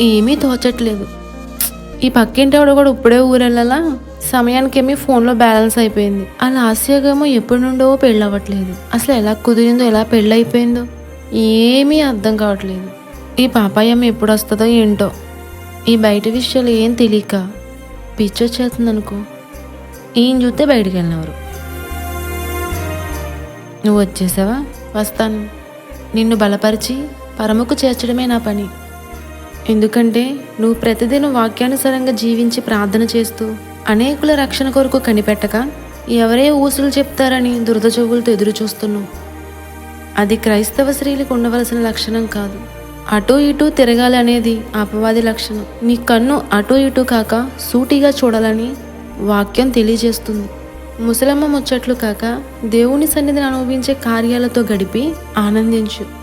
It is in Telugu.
ఏమీ తోచట్లేదు. ఈ పక్కింటి ఆవిడ కూడా ఇప్పుడే ఊరెళ్ళలా? సమయానికేమీ ఫోన్లో బ్యాలెన్స్ అయిపోయింది. ఆ లాస్యగేమో ఎప్పటి నుండో పెళ్ళి అవ్వట్లేదు అసలు ఎలా కుదిరిందో ఎలా పెళ్ళి అయిపోయిందో ఏమీ అర్థం కావట్లేదు. ఈ పాపాయమ్మ ఎప్పుడు వస్తుందో ఏంటో. ఈ బయట విషయాలు ఏం తెలియక పిచ్చొచ్చేస్తుంది అనుకో ఈయన చూస్తే బయటికి వెళ్ళినవారు నువ్వు వచ్చేసావా? వస్తాను. నిన్ను బలపరిచి పరముకు చేర్చడమే నా పని. ఎందుకంటే నువ్వు ప్రతిదినం వాక్యానుసారంగా జీవించి ప్రార్థన చేస్తూ అనేకుల రక్షణ కొరకు కనిపెట్టక ఎవరే ఊసులు చెప్తారని దురద చెవులతో ఎదురు చూస్తున్నావు. అది క్రైస్తవ స్త్రీలకు ఉండవలసిన లక్షణం కాదు. అటు ఇటు తిరగాలి అనేది అపవాది లక్షణం. నీ కన్ను అటు ఇటు కాక సూటిగా చూడాలని వాక్యం తెలియజేస్తుంది. ముసలమ్మ ముచ్చట్లు కాక దేవుని సన్నిధిని అనుభవించే కార్యాలతో గడిపి ఆనందించు.